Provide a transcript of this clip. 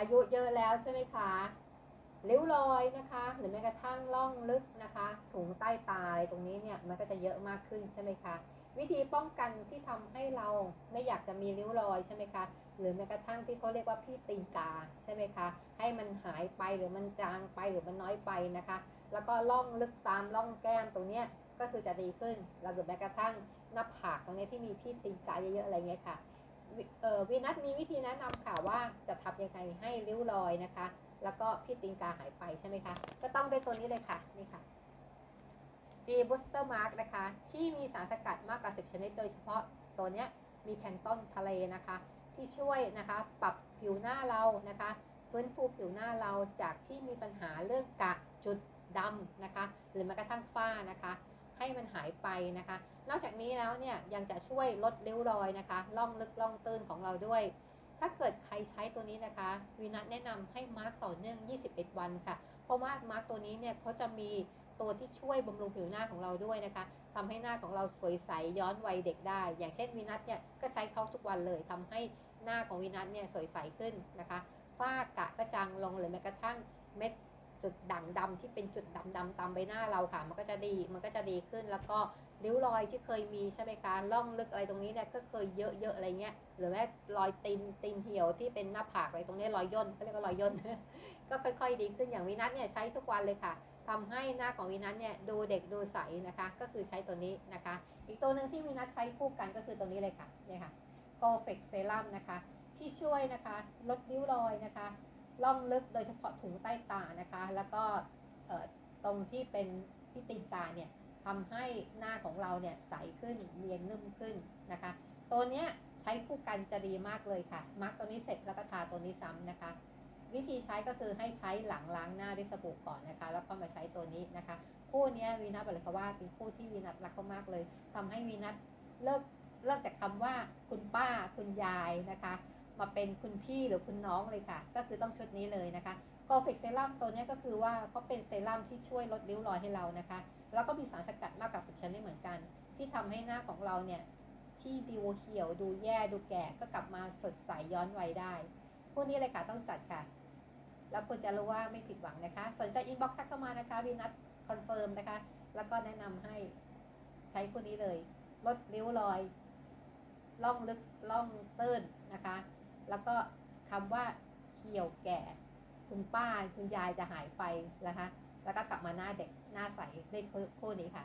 อายุเยอะแล้วใช่ไหมคะริ้วรอยนะคะ หรือแม้กระทั่งร่องลึกนะคะ ถุงใต้ตาอะไรตรงนี้เนี่ยมันก็จะเยอะมากขึ้นใช่ไหมคะวิธีป้องกันที่ทำให้เราไม่อยากจะมีริ้วรอยใช่ไหมคะหรือแม้กระทั่งที่เขาเรียกว่าพี่ตีนกาใช่ไหมคะให้มันหายไปหรือมันจางไปหรือมันน้อยไปนะคะ แล้วก็ล่องลึกตามล่องแก้มตรงเนี้ยก็คือจะดีขึ้นแล้วหรือแม้กระทั่งหน้าผากตรงนี้ที่มีพี่ตีนกาเยอะๆอะไรเงี้ยค่ะ วีนัทมีวิธีแนะนำค่ะว่าจะทำยังไงให้ริ้วรอยนะคะ แล้วก็พี่ตีนกาหายไปใช่ไหมคะ ก็ต้องด้ตัวนี้เลยค่ะนี่ค่ะ G Booster Mark นะคะ ที่มีสารสกัดมากกว่า 10 ชนิด โดยเฉพาะตัวเนี้ยมีแพงต้นทะเลนะคะ ที่ช่วยนะคะ ปรับผิวหน้าเรานะคะฟื้นฟูผิวหน้าเราจากที่มีปัญหาเรื่องกระจุดดำนะคะ หรือแม้กระทั่งฝ้านะคะ ให้มันหายไปนะคะ นอกจากนี้แล้วเนี่ยยังจะช่วยลดริ้วรอยนะคะล่องลึกล่องตื้นของเราด้วย ถ้าเกิดใครใช้ตัวนี้นะคะวีนัทแนะนำให้มาร์กต่อเนื่อง 21 วันค่ะ เพราะว่ามาร์กตัวนี้เนี่ยเขาจะมีตัวที่ช่วยบำรุงผิวหน้าของเราด้วยนะคะทำให้หน้าของเราสวยใสย้อนวัยเด็กได้ อย่างเช่นวีนัทเนี่ยก็ใช้เขาทุกวันเลยทำให้หน้าของวีนัทเนี่ยสวยใสขึ้นนะคะฝ้ากระก็จางลงหรือแม้กระทั่งเม็ด จุดด่างดำที่เป็นจุดดำดำๆตามใบหน้าเราค่ะ มันก็จะดีมันก็จะดีขึ้นแล้วก็ริ้วรอยที่เคยมีใช่ไหมคะล่องลึกอะไรตรงนี้เนี่ยก็เคยเยอะๆอะไรเงี้ยหรือแม้รอยตีนตีนเหี่ยวที่เป็นหน้าผากอะไรตรงนี้รอยย่นเขาเรียกว่ารอยย่นก็ค่อยๆดีขึ้นอย่างวินัทเนี่ยใช้ทุกวันเลยค่ะทำให้หน้าของวินัทเนี่ยดูเด็กดูใสนะคะ ก็คือใช้ตัวนี้นะคะ อีกตัวหนึ่งที่วินัทใช้คู่กันก็คือตัวนี้เลยค่ะเนี่ยค่ะ g o f e x Serum นะคะที่ช่วยนะคะลดริ้วรอยนะคะ ล่องลึกโดยเฉพาะถุงใต้ตานะคะ แล้วก็ตรงที่เป็นที่ตีนกาเนี่ยทำให้หน้าของเราเนี่ยใสขึ้นเนียนนุ่มขึ้นนะคะ ตัวเนี้ยใช้คู่กันจะดีมากเลยค่ะ มาร์กตัวนี้เสร็จแล้วก็ทาตัวนี้ซ้ำนะคะ วิธีใช้ก็คือให้ใช้หลังล้างหน้าด้วยสบู่ก่อนนะคะ แล้วก็มาใช้ตัวนี้นะคะ คู่นี้วีนัทบอกเลยค่ะว่าเป็นคู่ที่วีนัทรักเขามากเลยทำให้วีนัทเลิกเลิกจากคำว่าคุณป้าคุณยายนะคะ มาเป็นคุณพี่หรือคุณน้องเลยค่ะ ก็คือต้องชุดนี้เลยนะคะกอฟิกเซรั่มตัวนี้ก็คือว่าเขาเป็นเซรั่มที่ช่วยลดริ้วรอยให้เรานะคะ แล้วก็มีสารสกัดมากกว่า10ชนิดเหมือนกัน ที่ทำให้หน้าของเราเนี่ยที่ดูเหี่ยวดูแย่ดูแก่ก็กลับมาสดใสย้อนวัยได้ พวกนี้เลยค่ะต้องจัดค่ะ แล้วคุณจะรู้ว่าไม่ผิดหวังนะคะ สนใจอินบ็อกซ์ทักเข้ามานะคะวีนัทคอนเฟิร์มนะคะ แล้วก็แนะนำให้ใช้คู่นี้เลย ลดริ้วรอยล่องลึกล่องตื้นนะคะ แล้วก็คำว่าเหี่ยวแก่ คุณป้าคุณยายจะหายไปนะคะ แล้วก็กลับมาหน้าเด็กหน้าใสด้วยคู่นี้ค่ะ